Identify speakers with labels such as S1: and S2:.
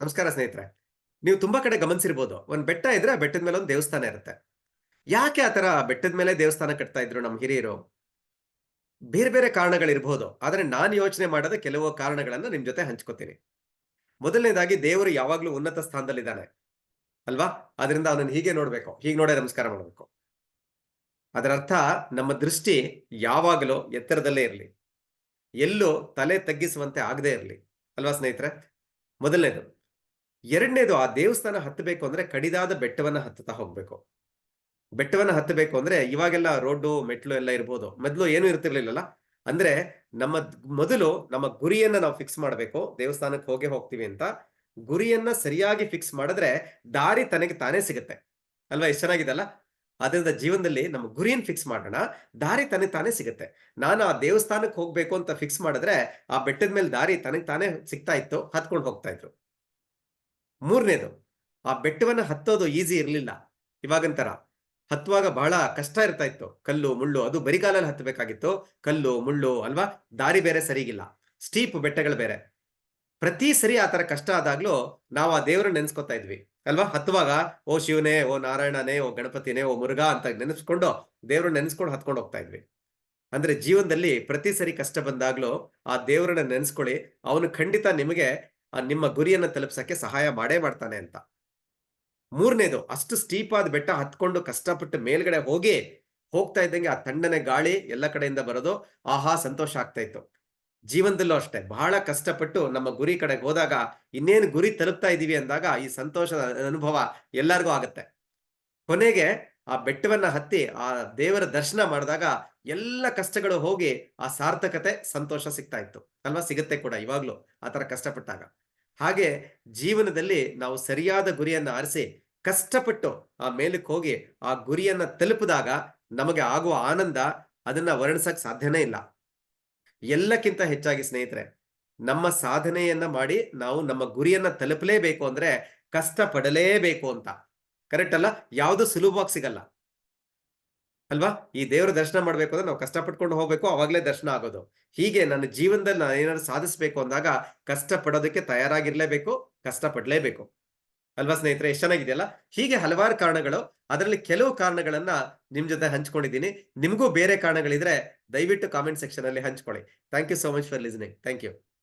S1: ನಮಸ್ಕಾರ ಸ್ನೇಹಿತರೆ. ನೀವು ತುಂಬಾ ಕಡೆ ಗಮನಿಸಿರ್ಬೋದು, ಒಂದು ಬೆಟ್ಟ ಇದ್ರೆ ಆ ಬೆಟ್ಟದ ಮೇಲೆ ಒಂದು ದೇವಸ್ಥಾನ ಇರುತ್ತೆ. ಯಾಕೆ ಆತರ ಬೆಟ್ಟದ ಮೇಲೆ ದೇವಸ್ಥಾನ ಕಟ್ತಾ ಇದ್ರು ನಮ್ಮ ಹಿರಿಯರು? ಬೇರೆ ಬೇರೆ ಕಾರಣಗಳಿರ್ಬೋದು, ಆದರೆ ನಾನು ಯೋಚನೆ ಮಾಡೋದ ಕೆಲವು ಕಾರಣಗಳನ್ನ ನಿಮ್ ಜೊತೆ ಹಂಚ್ಕೋತೀನಿ. ಮೊದಲನೇದಾಗಿ ದೇವರು ಯಾವಾಗ್ಲೂ ಉನ್ನತ ಸ್ಥಾನದಲ್ಲಿದ್ದಾನೆ. ಅಲ್ವಾ? ಅದರಿಂದ ಅವನನ್ನು ಹೀಗೆ ನೋಡ್ಬೇಕು, ಹೀಗೆ ನೋಡೇ ನಮಸ್ಕಾರ ಮಾಡಬೇಕು. ಅದರ ಅರ್ಥ, ನಮ್ಮ ದೃಷ್ಟಿ ಯಾವಾಗಲೂ ಎತ್ತರದಲ್ಲೇ ಇರಲಿ. ಎಲ್ಲೂ ತಲೆ ತಗ್ಗಿಸುವಂತೆ ಆಗದೆ ಇರಲಿ. ಅಲ್ವಾ ಸ್ನೇಹಿತರೆ? ಮೊದಲನೇದು. ಎರಡನೇದು ಆ ದೇವಸ್ಥಾನ ಹತ್ತಬೇಕು ಅಂದ್ರೆ ಕಡಿದಾದ ಬೆಟ್ಟವನ್ನ ಹತ್ತುತ್ತಾ ಹೋಗ್ಬೇಕು. ಬೆಟ್ಟವನ್ನ ಹತ್ತಬೇಕು ಅಂದ್ರೆ ಇವಾಗೆಲ್ಲ ರೋಡು ಮೆಟ್ಲು ಎಲ್ಲ ಇರ್ಬೋದು. ಮೊದಲು ಏನು ಇರ್ತಿರ್ಲಿಲ್ಲಲ್ಲ? ಅಂದ್ರೆ ನಮ್ಮ ಮೊದಲು ನಮ್ಮ ಗುರಿಯನ್ನ ನಾವು ಫಿಕ್ಸ್ ಮಾಡಬೇಕು. ದೇವಸ್ಥಾನಕ್ಕೆ ಹೋಗೇ ಹೋಗ್ತೀವಿ ಅಂತ. ಗುರಿಯನ್ನ ಸರಿಯಾಗಿ ಫಿಕ್ಸ್ ಮಾಡಿದ್ರೆ ದಾರಿ ತನಗೆ ತಾನೇ ಸಿಗುತ್ತೆ. ಅಲ್ವಾ? ಎಷ್ಟು ಚೆನ್ನಾಗಿದೆಲ್ಲ ಅದರಿಂದ ಜೀವನದಲ್ಲಿ ನಮ್ಮ ಗುರಿಯನ್ನು ಫಿಕ್ಸ್ ಮಾಡೋಣ. ದಾರಿ ತನಗೆ ತಾನೇ ಸಿಗುತ್ತೆ. ನಾನು ಆ ದೇವಸ್ಥಾನಕ್ಕೆ ಹೋಗ್ಬೇಕು ಅಂತ ಫಿಕ್ಸ್ ಮಾಡಿದ್ರೆ ಆ ಬೆಟ್ಟದ ಮೇಲೆ ದಾರಿ ತನಗೆ ತಾನೇ ಸಿಗ್ತಾ ಇತ್ತು, ಹತ್ಕೊಂಡು ಹೋಗ್ತಾ ಇದ್ರು. ಮೂರನೇದು, ಆ ಬೆಟ್ಟವನ್ನ ಹತ್ತೋದು ಈಸಿ ಇರ್ಲಿಲ್ಲ. ಇವಾಗಂತರ ಹತ್ತುವಾಗ ಬಹಳ ಕಷ್ಟ ಇರ್ತಾ ಇತ್ತು. ಕಲ್ಲು, ಮುಳ್ಳು ಅದು ಬರಿಗಾಲಲ್ಲಿ ಹತ್ತಬೇಕಾಗಿತ್ತು ಕಲ್ಲು, ಮುಳ್ಳು ಅಲ್ವಾ? ದಾರಿ ಬೇರೆ ಸರಿಗಿಲ್ಲ. ಸ್ಟೀಪ್ ಬೆಟ್ಟಗಳು ಬೇರೆ. ಪ್ರತಿ ಸರಿ ಆ ತರ ಕಷ್ಟ ಆದಾಗ್ಲೂ ನಾವು ಆ ದೇವರನ್ನ ನೆನ್ಸ್ಕೊತಾ ಇದ್ವಿ. ಅಲ್ವಾ? ಹತ್ತುವಾಗ ಓ ಶಿವನೇ, ಓ ನಾರಾಯಣನೇ, ಓ ಗಣಪತಿನೇ, ಓ ಮುರುಘಾ ಅಂತ ನೆನೆಸ್ಕೊಂಡು ದೇವ್ರನ್ನ ನೆನೆಸ್ಕೊಂಡು ಹತ್ಕೊಂಡು ಹೋಗ್ತಾ ಇದ್ವಿ. ಅಂದ್ರೆ ಜೀವನದಲ್ಲಿ ಪ್ರತಿ ಸರಿ ಕಷ್ಟ ಬಂದಾಗ್ಲೂ ಆ ದೇವರನ್ನ ನೆನೆಸ್ಕೊಳ್ಳಿ, ಅವನು ಖಂಡಿತ ನಿಮಗೆ ನಿಮ್ಮ ಗುರಿಯನ್ನ ತಲುಪ್ಸಕ್ಕೆ ಸಹಾಯ ಮಾಡೇ ಮಾಡ್ತಾನೆ ಅಂತ. ಮೂರನೇದು, ಅಷ್ಟು ಸ್ಟೀಪ್ ಆದ ಬೆಟ್ಟ ಹತ್ಕೊಂಡು ಕಷ್ಟಪಟ್ಟು ಮೇಲ್ಗಡೆ ಹೋಗಿ ಹೋಗ್ತಾ ಇದ್ದಂಗೆ ಆ ತಣ್ಣನೆ ಗಾಳಿ ಎಲ್ಲ ಕಡೆಯಿಂದ ಬರೋದು ಆಹಾ ಸಂತೋಷ ಆಗ್ತಾ ಇತ್ತು. ಜೀವನದಲ್ಲೂ ಅಷ್ಟೇ, ಬಹಳ ಕಷ್ಟಪಟ್ಟು ನಮ್ಮ ಗುರಿ ಕಡೆಗೆ ಹೋದಾಗ ಇನ್ನೇನು ಗುರಿ ತಲುಪ್ತಾ ಇದೀವಿ ಅಂದಾಗ ಈ ಸಂತೋಷದ ಅನುಭವ ಎಲ್ಲರಿಗೂ ಆಗುತ್ತೆ. ಕೊನೆಗೆ ಆ ಬೆಟ್ಟವನ್ನ ಹತ್ತಿ ಆ ದೇವರ ದರ್ಶನ ಮಾಡಿದಾಗ ಎಲ್ಲ ಕಷ್ಟಗಳು ಹೋಗಿ ಆ ಸಾರ್ಥಕತೆ, ಸಂತೋಷ ಸಿಗ್ತಾ ಇತ್ತು. ಅಲ್ವಾ? ಸಿಗುತ್ತೆ ಕೂಡ ಇವಾಗ್ಲೂ ಆ ತರ ಕಷ್ಟಪಟ್ಟಾಗ. ಹಾಗೆ ಜೀವನದಲ್ಲಿ ನಾವು ಸರಿಯಾದ ಗುರಿಯನ್ನ ಆರಿಸಿ, ಕಷ್ಟಪಟ್ಟು ಆ ಮೇಲಕ್ಕೆ ಹೋಗಿ ಆ ಗುರಿಯನ್ನ ತಲುಪಿದಾಗ ನಮಗೆ ಆಗುವ ಆನಂದ ಅದನ್ನ ವರ್ಣಿಸಕ್ ಸಾಧ್ಯನೇ ಇಲ್ಲ. ಎಲ್ಲಕ್ಕಿಂತ ಹೆಚ್ಚಾಗಿ ಸ್ನೇಹಿತರೆ, ನಮ್ಮ ಸಾಧನೆಯನ್ನ ಮಾಡಿ ನಾವು ನಮ್ಮ ಗುರಿಯನ್ನ ತಲುಪಲೇಬೇಕು ಅಂದ್ರೆ ಕಷ್ಟ ಪಡಲೇಬೇಕು ಅಂತ. ಕರೆಕ್ಟ್ ಅಲ್ಲ? ಯಾವುದು ಸುಲಭವಾಗಿ ಸಿಗಲ್ಲ. ಅಲ್ವಾ? ಈ ದೇವರ ದರ್ಶನ ಮಾಡ್ಬೇಕು ಅಂದ್ರೆ ನಾವು ಕಷ್ಟಪಟ್ಕೊಂಡು ಹೋಗ್ಬೇಕು, ಅವಾಗಲೇ ದರ್ಶನ ಆಗೋದು. ಹೀಗೆ ನನ್ನ ಜೀವನದಲ್ಲಿ ನಾನು ಏನಾದ್ರು ಸಾಧಿಸ್ಬೇಕು ಅಂದಾಗ ಕಷ್ಟ ಪಡೋದಕ್ಕೆ ತಯಾರಾಗಿರ್ಲೇಬೇಕು ಕಷ್ಟ ಪಡ್ಲೇಬೇಕು ಅಲ್ವಾ ಸ್ನೇಹಿತರೆ? ಎಷ್ಟು ಚೆನ್ನಾಗಿದೆಯಲ್ಲ? ಹೀಗೆ ಹಲವಾರು ಕಾರಣಗಳು. ಅದರಲ್ಲಿ ಕೆಲವು ಕಾರಣಗಳನ್ನ ನಿಮ್ ಜೊತೆ ಹಂಚ್ಕೊಂಡಿದ್ದೀನಿ. ನಿಮಗೂ ಬೇರೆ ಕಾರಣಗಳಿದ್ರೆ ದಯವಿಟ್ಟು ಕಾಮೆಂಟ್ ಸೆಕ್ಷನ್ ಅಲ್ಲಿ ಹಂಚ್ಕೊಳ್ಳಿ. Thank you so much for listening thank you